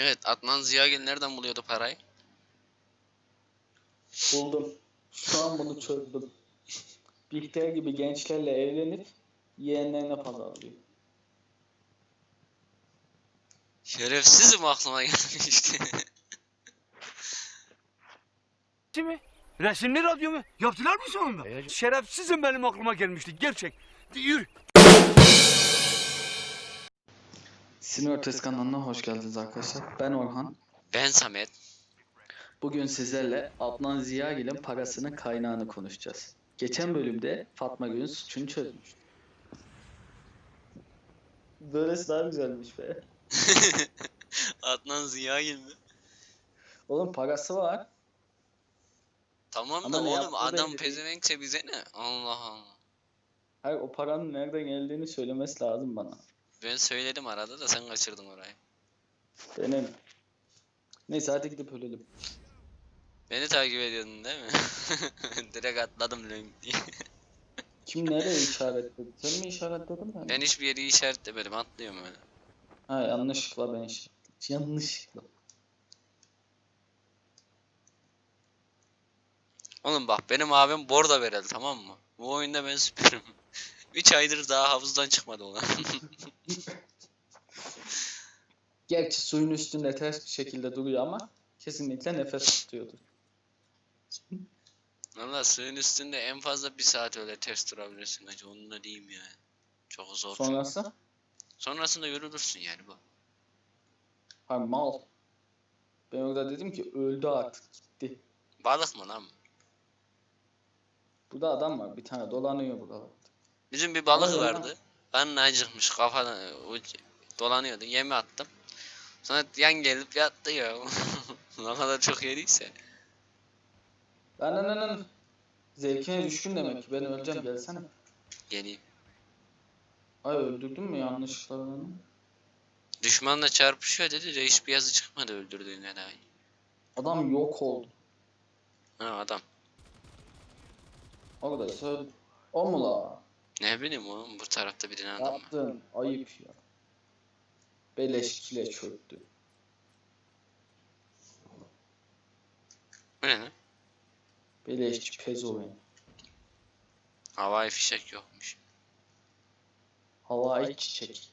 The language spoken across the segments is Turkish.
Evet Adnan Ziyagil nereden buluyordu parayı? Buldum. Şu an bunu çözdüm. Bihter gibi gençlerle evlenip yeğenlerine pazarlıyor. Şerefsizim aklıma gelmişti. Değil mi? Resimli radyo mu? Yaptılar mı sonunda? Şerefsizim benim aklıma gelmişti gerçek. Yürü. Sinir Ötesi kanalına hoş geldiniz arkadaşlar. Ben Orhan. ben Samet. Bugün sizlerle Adnan Ziyagil'in parasının kaynağını konuşacağız. Geçen bölümde Fatma Gül'ün suçunu çözmüş. Böylesi daha güzelmiş be. Adnan Ziyagil mi? Oğlum parası var. Tamam Ama da ne oğlum yaptığı adam belli değil. pezevenkse bize ne? Allah Allah. Hayır o paranın nereden geldiğini söylemesi lazım bana. Ben söyledim arada da sen kaçırdın orayı. Benim. Neyse hadi gidip ölelim. Beni takip ediyordun değil mi? Direkt atladım lönk diye. Kim nereye işaretledi? Sen mi işaretledin ben? Ben hiçbir yeri işaretlemedim atlıyorum öyle. Ha yanlışlıkla ben işaretledim. Yanlışlıkla. Oğlum bak benim abim bordo verildi tamam mı? Bu oyunda ben süperim. 3 aydır daha havuzdan çıkmadı olan. Gerçi suyun üstünde ters bir şekilde duruyor ama kesinlikle nefes tutuyordur. Valla suyun üstünde en fazla bir saat öyle ters durabilirsin hacı onu da diyeyim yani. Çok zor. çünkü. Sonrası? Sonrasında yorulursun yani bu. Ha mal. Ben orada dedim ki öldü artık gitti. Balık mı lan? Burada adam var bir tane dolanıyor burada. Bizim bir balık Ama vardı. Karnı acıkmış kafadan dolanıyordu. Yemi attım. Sonra yan gelip yattı ya. ne kadar çok yediyse. Lan lan. Zevkine düşkün demek ki ben öleceğim gelsene. Geleyim. Ay öldürdün mü yanlışlıkla ben? Düşmanla çarpışıyor dedi de hiçbir yazı çıkmadı öldürdüğüne dair. Adam yok oldu. Ha adam. Orada söyle. O mu la? Ne bileyim oğlum bu tarafta bir tane adam var. Yaptın. Ayıp ya. Beleş kile çöktü. Bu ne lan? Beleşçi pezoven. Havai fişek yokmuş. Havai çiçek.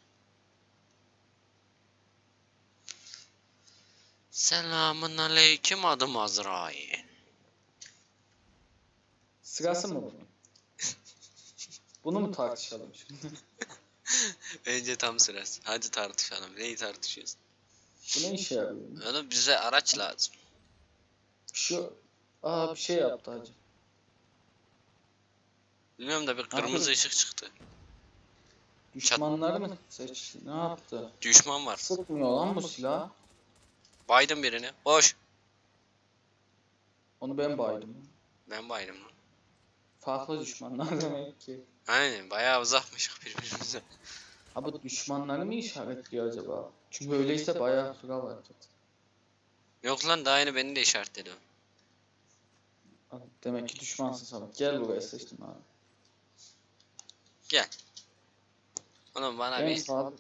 Selamun aleyküm adım Azrail. Sırası mı bunun? Bunu mu tartışalım şimdi? Bence tam sırası. Hadi tartışalım. Neyi tartışıyoruz? Bu ne işe yarıyor? Oğlum bize araç lazım. Şu Aa bir şey yaptı hacı. Bilmiyorum da bir kırmızı yapıyor? ışık çıktı. Düşmanları mı seçti? Ne yaptı? Düşman var. Sıkmıyor lan bu silah. Baydım birini. Boş. Onu ben baydım. Ben baydım lan. Farklı düşmanlar demek ki. Aynen bayağı uzakmışık birbirimize. Ha bu düşmanları mı işaretliyor acaba? Çünkü öyleyse bayağı sıra var. Yok lan daha yeni beni de işaretledi o. Ha, Demek ki düşmansın sana. Gel buraya seçtim abi. Gel. Oğlum bana Ben bir sağ...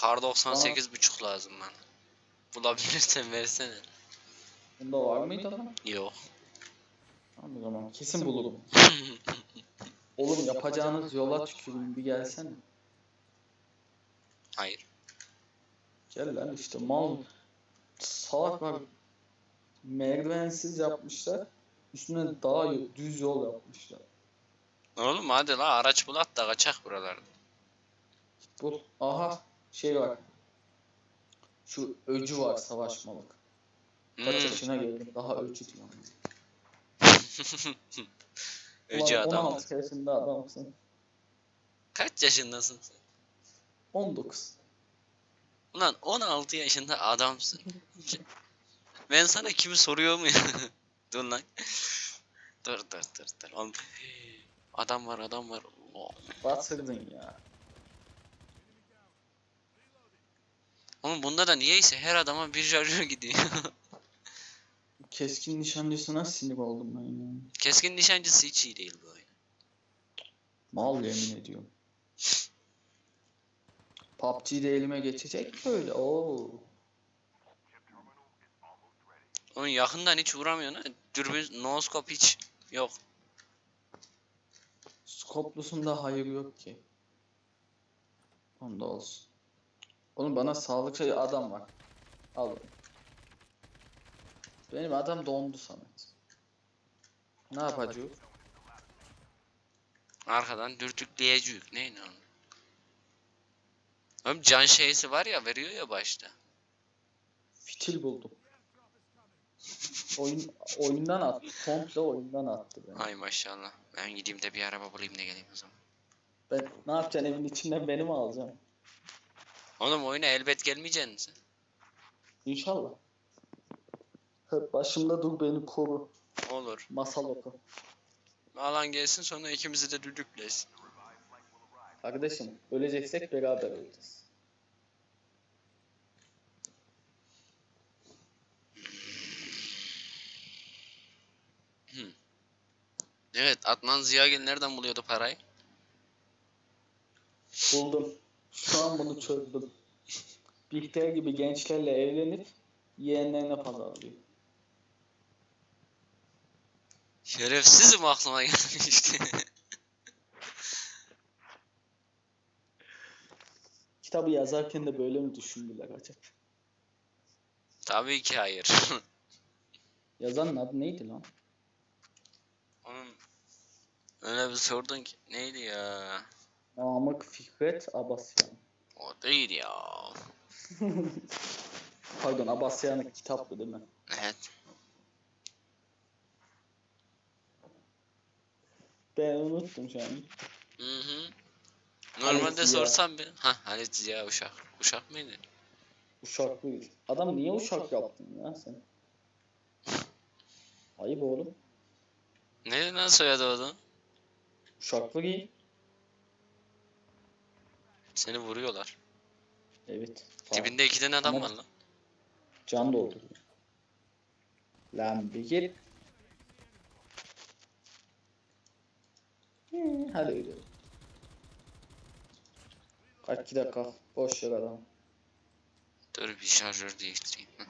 kar 98 buçuk lazım bana. Bulabilirsen versene. Bunda var mıydı lan? Yok. Tamam o zaman kesin bulurum. Oğlum yapacağınız yola tükürün bir gelsene. Hayır. Gel lan işte mal salak var. Merdivensiz yapmışlar. Üstüne daha düz yol yapmışlar. Oğlum hadi la araç bulat da kaçak buralarda. Bu aha şey var. Şu öcü var savaşmalık. Kaç Hmm, yaşına geldim daha öcü diyorum. öcü Ulan adam. 16 yaşında adamsın. Kaç yaşındasın sen? 19. Ulan 16 yaşında adamsın. ben sana kimi soruyor muyum? dur lan. Dur dur dur dur. Oğlum, Adam var adam var. Oh. Batırdın ya. Oğlum bunda da niyeyse her adama bir şarjör gidiyor. Keskin nişancısına sinir oldum ben ya. Keskin nişancısı hiç iyi değil bu oyun. Mal yemin ediyorum. PUBG'de elime geçecek böyle. Oo. Onun yakından hiç vuramıyor ha. Dürbün, no scope hiç yok. Skoplusunda hayır yok ki. Onda olsun. Oğlum bana sağlık şey adam var. Al. Benim adam dondu Samet. Ne yapacak? Arkadan dürtükleyecek. Neydi onun? Oğlum can şeysi var ya veriyor ya başta. Fitil buldum. Oyun oyundan attı. Komple oyundan attı beni. Ay maşallah. Ben gideyim de bir araba bulayım da geleyim o zaman. Ben ne yapacaksın evin içinden beni mi alacaksın? Oğlum oyuna elbet gelmeyeceksin sen. İnşallah. Hep başımda dur beni koru. Olur. Masal oku. Alan gelsin sonra ikimizi de düdüklesin. Kardeşim öleceksek beraber öleceğiz. Evet Adnan Ziyagil nereden buluyordu parayı? Buldum. Şu an bunu çözdüm. Bihter gibi gençlerle evlenip yeğenlerine pazarlıyor. Şerefsizim aklıma gelmişti. Kitabı yazarken de böyle mi düşündüler acaba? Tabii ki hayır. Yazanın adı neydi lan? Onun öyle bir sordun ki neydi ya? Namık Fikret Abasyan. O değil ya. Pardon Abasyan'ın kitaptı değil mi? Evet. Ben unuttum şu an. Hı hı. Normalde Halit sorsam bir. Ha Halit Ziya Uşak. Uşak mıydı? Uşaklı. Adam niye uşak yaptın ya sen? Ayıp oğlum. Neydi lan soyadı o da? Uşaklı giy. Seni vuruyorlar. Evet. Dibinde iki tane adam Ama- var lan. Can dolduruyor. Lan bir git. Hı, Hadi öyle. Kaç iki dakika. Boş ver adam. Dur bir şarjör değiştireyim. Hı.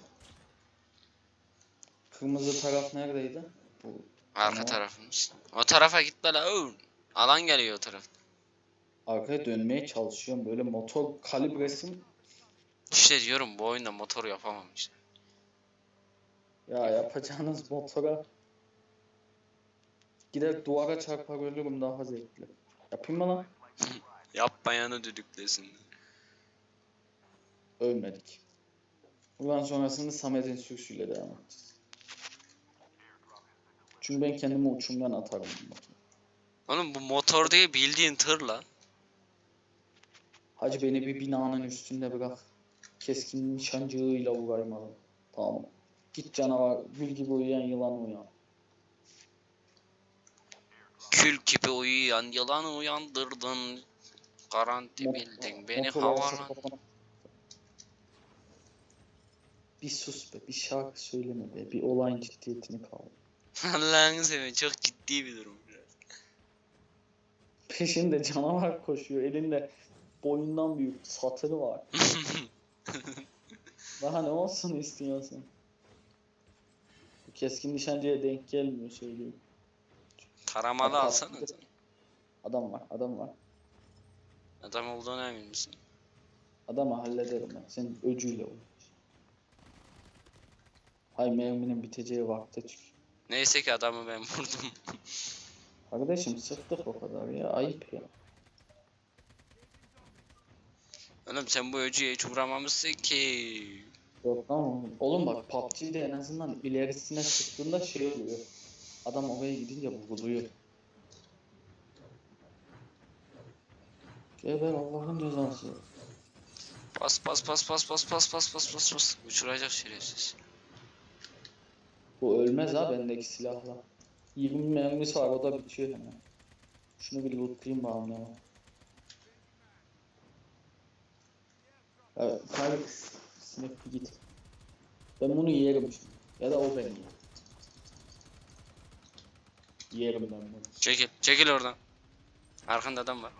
Kırmızı taraf neredeydi? Bu Arka Tamam. tarafımız. O tarafa gitme la. oğlum. Alan geliyor o taraf. arkaya dönmeye çalışıyorum. Böyle motor kalibresim. İşte diyorum bu oyunda motor yapamam işte. Ya yapacağınız motora gider duvara çarpar ölürüm daha zevkli. Yapayım mı lan? Yapmayanı düdüklesin. Ölmedik. Buradan sonrasını Samet'in sürüşüyle devam edeceğiz. Çünkü ben kendimi uçumdan atarım. Oğlum bu motor değil bildiğin tır lan. Hacı beni bir binanın üstünde bırak. Keskin nişancığıyla uğraymalı. Tamam. Git canavar, gül gibi uyuyan yılan uyan. Kül gibi uyuyan yılanı uyandırdın. Garanti bildin beni havalan. Bir sus be, bir şarkı söyleme be, bir olayın ciddiyetini kavra. Allah'ını seveyim çok ciddi bir durum. Peşinde canavar koşuyor, elinde boyundan büyük satırı var. Daha ne olsun istiyorsun? Bu keskin nişancıya denk gelmiyor söyleyeyim. Taramalı Bak, alsana. Adam var, adam var. Adam olduğuna emin misin? Adamı hallederim ben. Senin öcüyle olur. Hay merminin biteceği vakte çık. Neyse ki adamı ben vurdum. Kardeşim sıktık o kadar ya. Ayıp ya. Oğlum sen bu öcüye hiç vuramamışsın ki. Yok lan oğlum. Bak PUBG'de en azından ilerisine sıktığında şey oluyor. Adam oraya gidince vuruluyor. Geber Allah'ın cezası. Bas bas bas bas bas bas bas bas bas bas. Uçuracak şerefsiz. Bu ölmez ha bendeki silahla. 20 mermisi var o da bitiyor hemen. Şunu bir lootlayayım bakalım ya. Evet, Tarık bir git. Ben bunu yerim. Ya da o beni yer. Yerim ben bunu. Çekil. Çekil oradan. Arkanda adam var.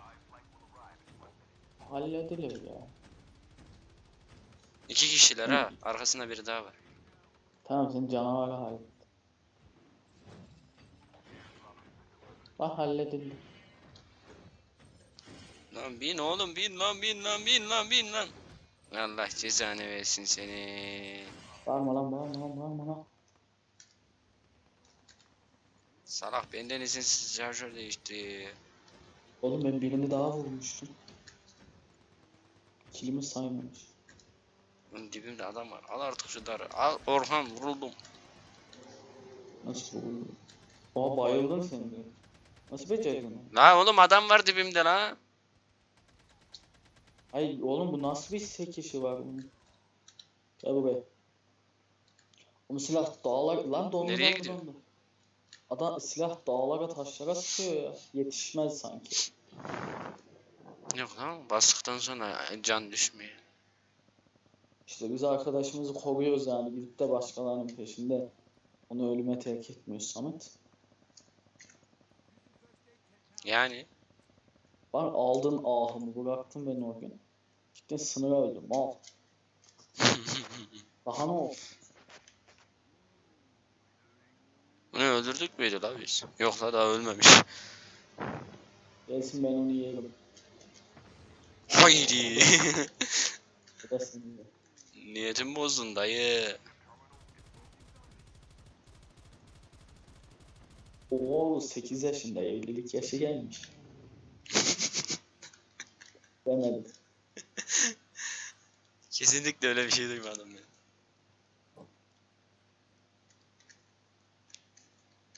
Halledilir ya. İki kişiler ha. Arkasında biri daha var. Tamam sen canavar hallet. Bak halledildi. Lan bin oğlum bin lan bin lan bin lan bin lan. Allah cezanı versin seni. Bağırma lan bağırma lan. Salak benden izinsiz şarjör değişti. Oğlum ben birini daha vurmuştum. Kilimi saymamış. Lan dibimde adam var. Al artık şu darı. Al Orhan vuruldum. Nasıl vurdu? Aa bayıldın sen de. Nasıl becerdin? La oğlum adam var dibimde la. Ay oğlum bu nasıl bir sekişi var bunun? Gel buraya. Oğlum silah dağlar lan dondu Nereye gidiyor? dondu. Adam silah dağlara taşlara sıkıyor ya. Yetişmez sanki. Yok lan bastıktan sonra can düşmüyor. İşte biz arkadaşımızı koruyoruz yani gidip de başkalarının peşinde onu ölüme terk etmiyoruz Samet. Yani Var aldın ahımı bıraktın beni o gün. Gittin sınıra öldüm al. Daha ne olsun? Bunu öldürdük müydü la biz? Yok la daha ölmemiş. Gelsin ben onu yerim. Haydi. Niyetim bozdun dayı. Oo 8 yaşında evlilik yaşı gelmiş. Demedim. Kesinlikle öyle bir şey duymadım ben.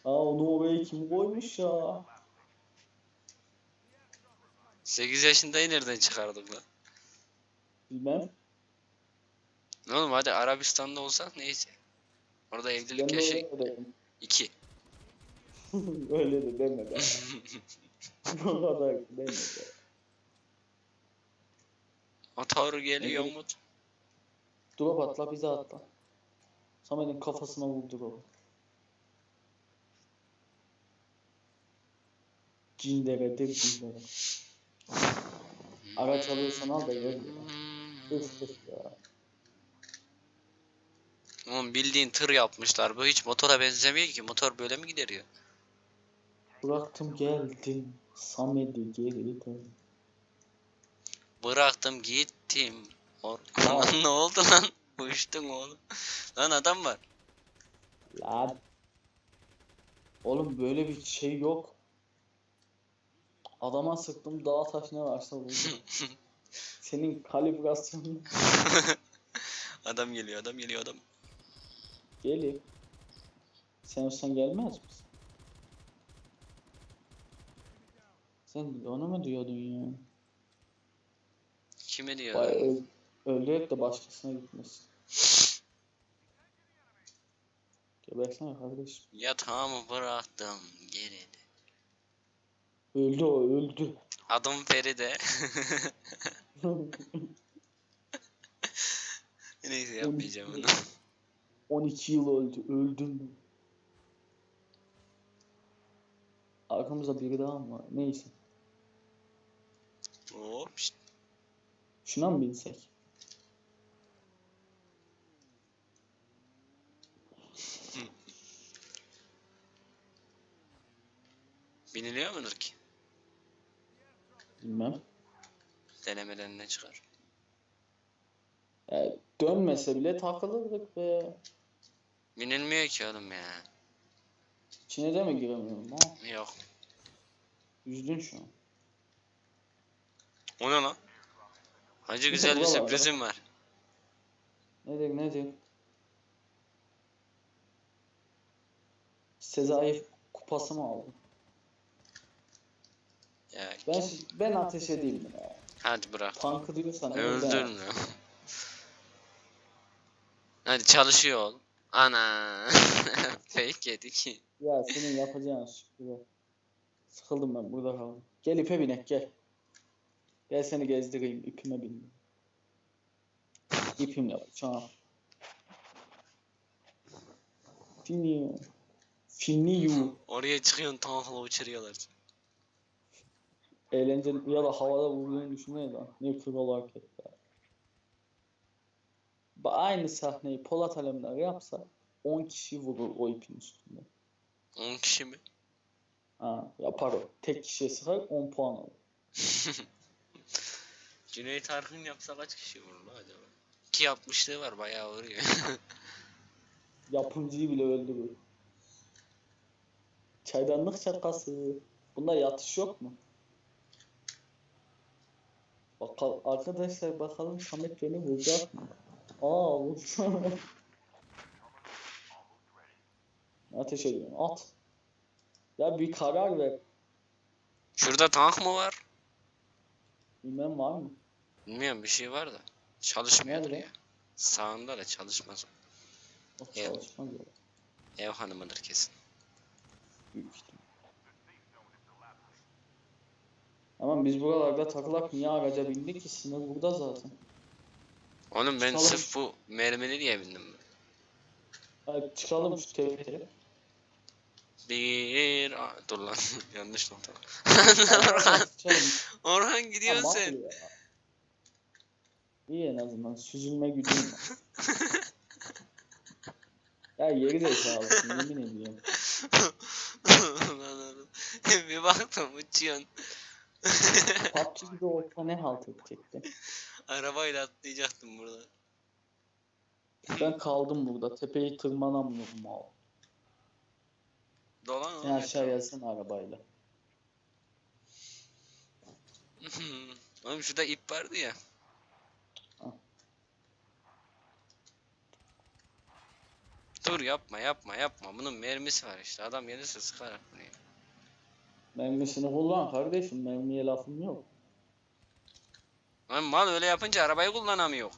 Aa onu oraya kim koymuş ya? 8 yaşındayı nereden çıkardık lan? Bilmem. Ne oğlum hadi Arabistan'da olsak neyse. Orada Ben evlilik de yaşı öyle dedim. 2. öyle de demedi. o kadar demedi. Motor geliyor mu? Drop atla bize atla. Samet'in kafasına vurdu o. Cinderedir cindere. Araç alıyorsan al da gel. Üf üf ya. Oğlum bildiğin tır yapmışlar. Bu hiç motora benzemiyor ki. Motor böyle mi gider ya? Bıraktım geldim. Samet'i geri dön. Bıraktım gittim. Or lan ne oldu lan? Uçtun oğlum. Lan adam var. Lan. Oğlum böyle bir şey yok. Adama sıktım dağ taş ne varsa vurdum. Senin kalibrasyonun adam geliyor adam geliyor adam. gelir. Sen olsan gelmez misin? Sen onu mu diyordun ya? Kime diyor? Vay öl öldürek de başkasına gitmesin. Gebersene kardeşim. Yatağımı bıraktım geri. Öldü o öldü. Adım Feride. Neyse yapmayacağım onu. 12 yıl öldü. Öldüm? Arkamızda biri daha mı var? Neyse. Hop. Şuna mı binsek? Biniliyor mudur ki? Bilmem. Denemeden ne çıkar? Yani dönmese bile takılırdık be. Binilmiyor ki oğlum ya. İçine de mi giremiyorum ha? Yok. Üzdün şu an. O ne lan? Hacı güzel bir sürprizim var. Nedir nedir? Sezai kupası mı aldın? Ya Ben ben ateş edeyim ya? hadi bırak. Tankı diyorsan ben- Öldürme. Hadi çalışıyor ol. Ana. Fake yedik. Ya senin yapacağın şükür. Sıkıldım ben burada kaldım. Gel ipe binek gel. Gel seni gezdireyim ipime bin. İpimle çağır. Finiu. Finiu. Oraya çıkıyorsun tankla uçuruyorlar. Eğlenceli ya da havada vurduğunu düşünmeyin lan. Ne kral hareketler. Aynı sahneyi Polat Alemdar yapsa 10 kişi vurur o ipin üstünde. 10 kişi mi? Ha, yapar o. Tek kişiye sıkar 10 puan alır. Cüneyt Arkın yapsa kaç kişi vurur acaba? Ki yapmışlığı var bayağı vuruyor. Yapımcıyı bile öldürür. Çaydanlık şakası. Bunda yatış yok mu? Bakal arkadaşlar bakalım Samet beni vuracak mı? Aa vurdu. Ateş ediyorum. At. Ya bir karar ver. Şurada tank mı var? Bilmem var mı? Bilmiyorum bir şey var da. Çalışmıyordur Nerede? ya. Sağında da çalışmaz. o. Evet. çalışmaz. Ev hanımıdır kesin. Büyük Ama biz buralarda takılak niye araca bindik ki? Sınır burada zaten. Oğlum ben Çıkalım. sırf bu mermini diye bindim. Hadi çıkalım şu tepeye. Bir... Aa, dur lan yanlış nokta. Orhan. Orhan gidiyorsun Tamam sen. ya. İyi en azından süzülme gücüm var. ya geri zekalısın yemin ediyorum. Lan oğlum. bir baktım uçuyorsun. PUBG gibi olsa ne halt edecekti? Arabayla atlayacaktım burada. Ben kaldım burada. Tepeyi tırmanamıyorum abi. Dolan Sen aşağı gelsene arabayla. oğlum şurada ip vardı ya. Al. Dur yapma yapma yapma. Bunun mermisi var işte. Adam gelirse sıkar buraya. Mermisini kullan kardeşim. Mermiye lafım yok. Lan mal öyle yapınca arabayı kullanamıyor.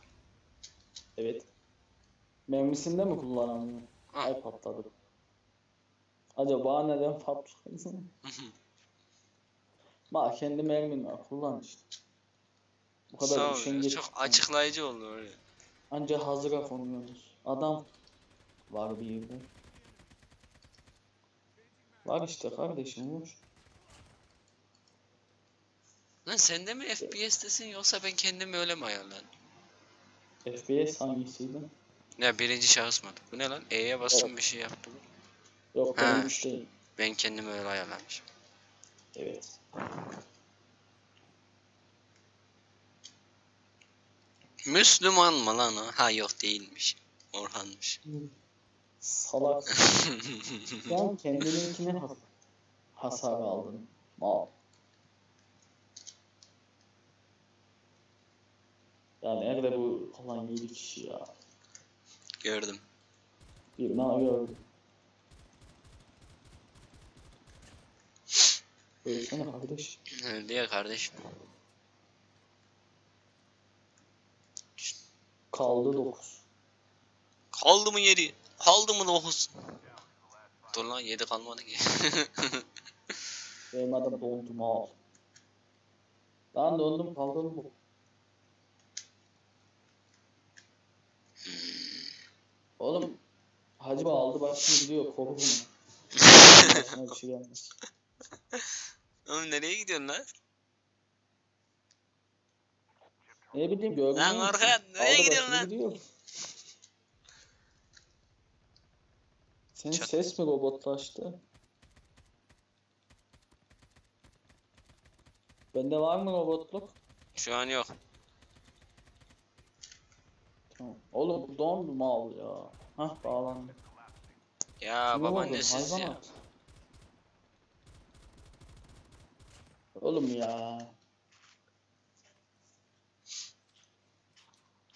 Evet. Mermisinde mi kullanamıyor? Ha. Ay patladı. Acaba neden patladı? Bak kendi mermin var. Kullan işte. Bu kadar Sağ ol ya. Çok açıklayıcı oldu öyle. Anca hazıra konuyoruz. Adam var bir yerde. Var işte kardeşim vur. Lan sen de mi FPS'tesin yoksa ben kendimi öyle mi ayarladım? FPS hangisiydi? Ya birinci şahıs mı? Bu ne lan? E'ye bastım bir şey yaptı bu. Yok Ha. üç değil. Ben kendimi öyle ayarlamışım. Evet. Müslüman mı lan o? Ha yok değilmiş. Orhan'mış. Salak. Sen kendininkine has hasar aldın. Mal. Ya nerede bu falan 7 kişi ya? Gördüm. Birini gördüm. Ölsene kardeş. Öldü ya kardeşim. Kaldı 9. Kaldı mı yedi? Kaldı mı dokuz? Dur lan yedi kalmadı ki. Benim adım dondum al. Lan dondum kaldım bu. Oğlum Hacı aldı başını gidiyor koru bunu. Başına bir şey gelmez. Oğlum nereye gidiyorsun lan? Ne bileyim görmüyor Lan musun? Orhan, nereye Aldı gidiyorsun başını lan? gidiyor. Senin Çat- ses mi robotlaştı? Bende var mı robotluk? Şu an yok. Oğlum dondu mal ya. Hah bağlandı. Ya babaannesiz ya. Hayvanat. Oğlum ya.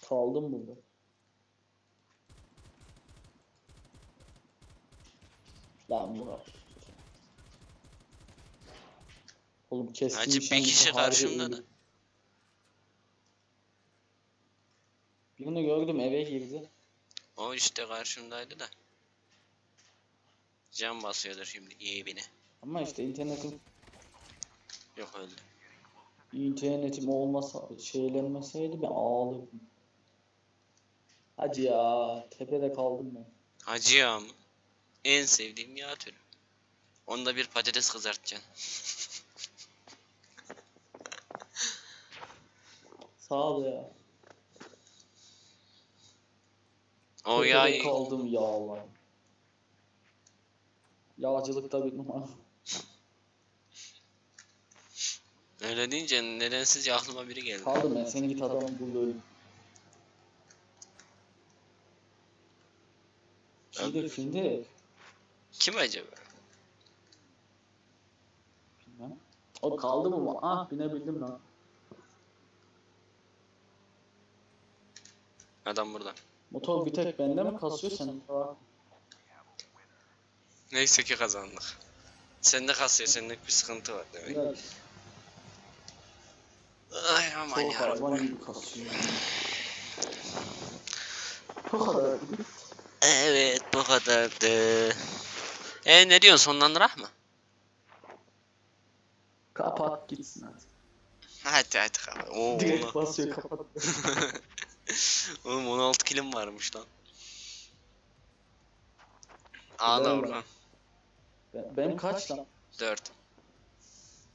Kaldım burada. Lan Murat. Oğlum kestiğim Hacı bir kişi karşımda da. Birini gördüm eve girdi. O işte karşımdaydı da. Can basıyordur şimdi iyi bine. Ama işte internetim Yok öldü. internetim olmasa şeylenmeseydi ben ağlardım. Hacı ya tepede kaldım ben. Hacı yağı mı? En sevdiğim yağ türü. Onda bir patates kızartacaksın. Sağ ol ya. O yağı kaldım ya Allah. Yağcılıkta bir numara. Öyle deyince nedensizce aklıma biri geldi. Kaldım ben sen git adamı bul öyle. Şimdi şimdi Kim acaba? bilmem. O kaldı mı? Ah binebildim lan. Adam burada. Motor bir tek bende mi kasıyor sen? Neyse ki kazandık. Sende kasıyor, senlik bir sıkıntı var demek. Biraz Ay aman çok gibi kasıyor. Bu kadar. Evet bu kadardı. E ne diyorsun sonlandırak mı? Kapat gitsin hadi. Hadi hadi kapat. Oo, Direkt basıyor kapat. Oğlum 16 kilim varmış lan. Oradan. lan. Ben, benim kaç lan? 4.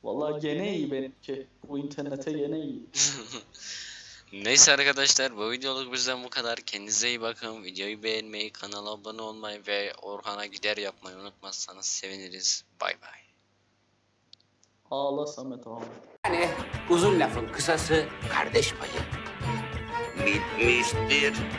Vallahi gene iyi benimki. Bu internete gene iyi. Neyse arkadaşlar bu videoluk bizden bu kadar. Kendinize iyi bakın. Videoyu beğenmeyi, kanala abone olmayı ve Orhan'a gider yapmayı unutmazsanız seviniriz. Bay bay. Ağla Samet ağla. Yani uzun lafın kısası kardeş payı. mit missed it.